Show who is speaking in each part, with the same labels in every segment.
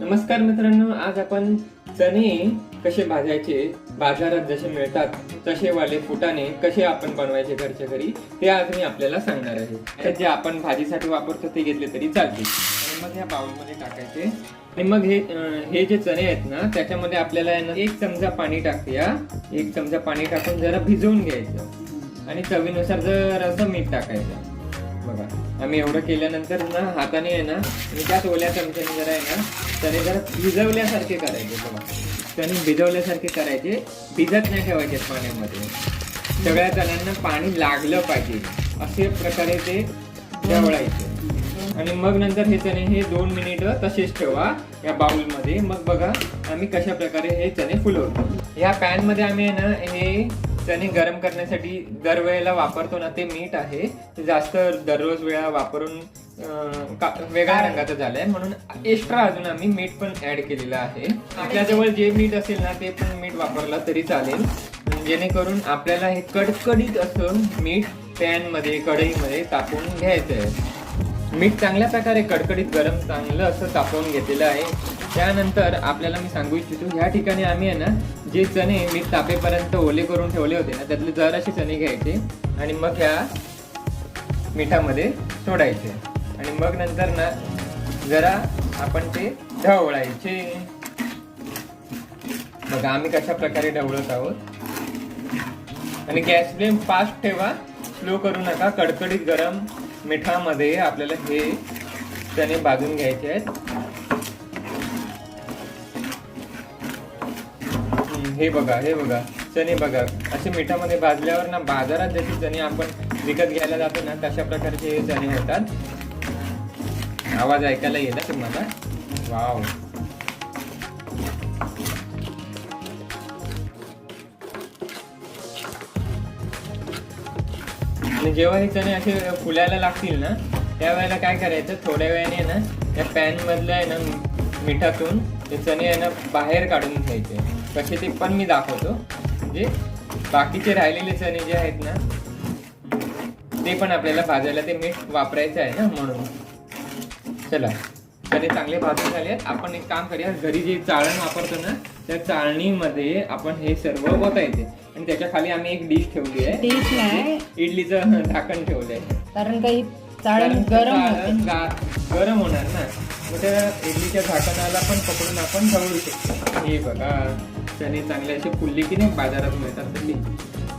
Speaker 1: नमस्कार मित्रांनो आज आपण चणे कसे भाजायचे बाजारात जसे मिळतात तसे वाले फुटाने कसे आपण बनवायचे घरच्या घरी ते आज मी आपल्याला सांगणार आहे. जे आपण भाजीसाठी वापरतो ते घेतले तरी चालते आणि मग ह्या बाउलमध्ये टाकायचे. आणि मग हे हे जे चणे आहेत ना त्याच्यामध्ये आपल्याला ना एक चमचा पाणी टाकूया. एक चमचा पाणी टाकून जरा भिजवून घ्यायचं. आणि चवीनुसार जरासं मीठ टाकायचं. बघा. आम्ही एवढं केल्यानंतर ना हाताने आहे ना आणि त्याच ओल्या चमच्याने जरा आहे ना त्याने जरा भिजवल्यासारखे करायचे बघा. त्याने भिजवल्यासारखे करायचे. भिजत नाही ठेवायचे पाण्यामध्ये. सगळ्या जणांना पाणी लागलं पाहिजे. असे प्रकारे ते जवळायचे आणि मग नंतर हे चणे हे दोन मिनिटं तसेच ठेवा या बाउलमध्ये. मग बघा आम्ही कशा प्रकारे हे चणे फुलवतो. या पॅनमध्ये आम्ही आहे ना हे त्याने गरम करण्यासाठी दरवेळेला वापरतो ना ते मीठ आहे. ते जास्त दररोज वेळा वापरून वेगळ्या रंगाचं झालंय. म्हणून एक्स्ट्रा अजून आम्ही मीठ पण ऍड केलेलं आहे. आपल्याजवळ जे मीठ असेल ना ते पण मीठ वापरलं तरी चालेल. जेणेकरून आपल्याला हे कडकडीत असं मीठ पॅनमध्ये कढईमध्ये टाकून घ्यायचं आहे मीठ चांगल्या प्रकारे कडकडीत गरम चांगलं असं तापवून घेतलेलं आहे. त्यानंतर आपल्याला मी सांगू इच्छितो ह्या ठिकाणी आम्ही आहे ना जे चणे मीठ तापेपर्यंत ओले करून ठेवले होते ना त्यातले जराशे चणे घ्यायचे आणि मग ह्या मिठामध्ये सोडायचे. आणि मग नंतर ना जरा आपण ते ढवळायचे. बघा आम्ही कशा प्रकारे ढवळत आहोत. आणि गॅस फ्लेम फास्ट ठेवा स्लो करू नका कडकडीत गरम. मिठामध्ये आपल्याला हे चणे भाजून घ्यायचे आहेत. हे बघा हे बघा चणे बघा. असे मिठामध्ये भाजल्यावर ना बाजारात जसे चणे आपण विकत घ्यायला जातो ना तशा प्रकारचे हे चणे होतात. आवाज ऐकायला येईल तुम्हाला? वाव. आणि जेव्हा हे चणे असे फुलायला लागतील ना त्यावेळेला काय करायचं थोड्या वेळाने ना त्या पॅनमधलं आहे ना मिठातून ते चणे आहे ना बाहेर काढून घ्यायचे. कसे ते पण मी दाखवतो. म्हणजे बाकीचे राहिलेले चणे जे आहेत ना ते पण आपल्याला भाजायला ते मीठ वापरायचं आहे ना म्हणून. चला. चणे चांगले भाजून झाले आहेत. आपण एक काम करूया घरी जे चाळण वापरतो ना त्या चाळणीमध्ये आपण हे सर्व ओतायचे आणि त्याच्याखाली आम्ही एक डिश ठेवली आहे.
Speaker 2: डिश नाही.
Speaker 1: इडलीचं झाकण ठेवलंय.
Speaker 2: कारण काही चाळण गरम होते.
Speaker 1: गा- गरम होणार ना. मग त्या इडलीच्या झाकणाला पण पकडून आपण ढवळू शकतो. हे बघा. चणे चांगले असे फुलले की नाही बाजारात मिळतात तसे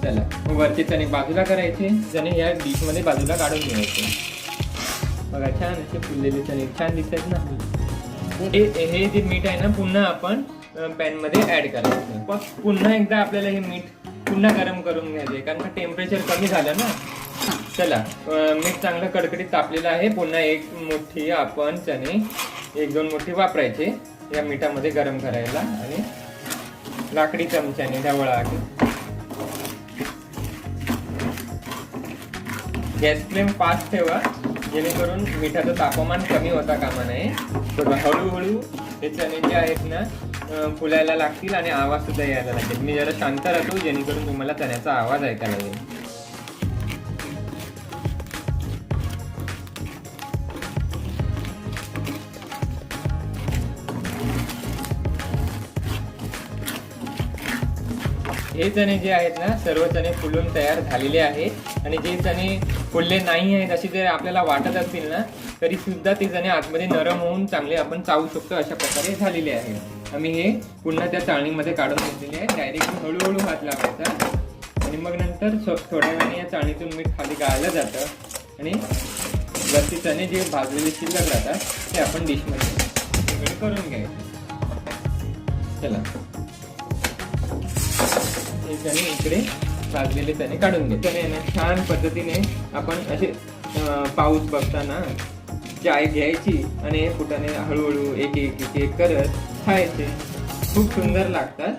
Speaker 1: चला. मग वरचे चणे बाजूला करायचे. चणे या डिशमध्ये बाजूला काढून घ्यायचे. बघा छान असे फुललेले चणे. छान दिसतात ना. हे हे जे मीठ आहे ना पुन्हा आपण पॅनमध्ये ॲड ऍड करायचं. पण पुन्हा एकदा आपल्याला हे मीठ पुन्हा गरम करून घ्यायचे कारण का टेम्परेचर कमी झालं ना. चला मीठ चांगलं कडकडीत तापलेलं आहे. पुन्हा एक मोठी आपण चणे एक दोन मोठी वापरायचे या मिठामध्ये गरम करायला. आणि लाकडी चमच्याने ढवळा गॅस फ्लेम फास्ट ठेवा. जेणेकरून मिठाचं तापमान कमी होता कामा नये. हळूहळू हे चणे जे आहेत ना फुलायला लागतील आणि आवाज सुद्धा यायला लागेल. मी जरा शांत राहतो जेणेकरून तुम्हाला चण्याचा आवाज ऐकायला येईल. हे चणे जे आहेत ना सर्व चणे फुलून तयार झालेले आहेत. आणि जे चणे फोडले नाही आहेत असे जर आपल्याला वाटत असतील ना तरी सुद्धा ते जणे आतमध्ये नरम होऊन चांगले आपण चावू शकतो अशा प्रकारे झालेले आहे. आम्ही हे पुन्हा त्या चाळणीमध्ये काढून घेतलेले आहे. डायरेक्ट हळूहळू हात लावायचा. आणि मग नंतर थोड्या वेळाने या चाळणीतून मीठ खाली गाळलं जातं. आणि वरती चणे जे भाजलेले शिल्लक राहतात ते आपण डिशमध्ये करून घ्यायचे. चला. हे चणे इकडे भाजलेले चणे काढून घे चणे ना छान पद्धतीने आपण असे पाऊस बघताना चाय घ्यायची आणि हे फुटाने हळूहळू एक एक एक एक करत खायचे. खूप सुंदर लागतात.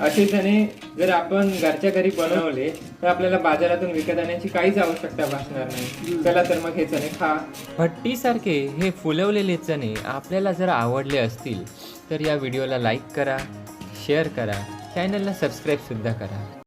Speaker 1: असे चणे जर आपण घरच्या घरी बनवले तर आपल्याला बाजारातून विकत आणण्याची काहीच आवश्यकता भासणार नाही. चला तर मग हे चणे खा.
Speaker 3: भट्टीसारखे हे फुलवलेले चणे आपल्याला जर आवडले असतील तर या व्हिडिओला लाईक करा शेअर करा चॅनलला सबस्क्राईबसुद्धा करा.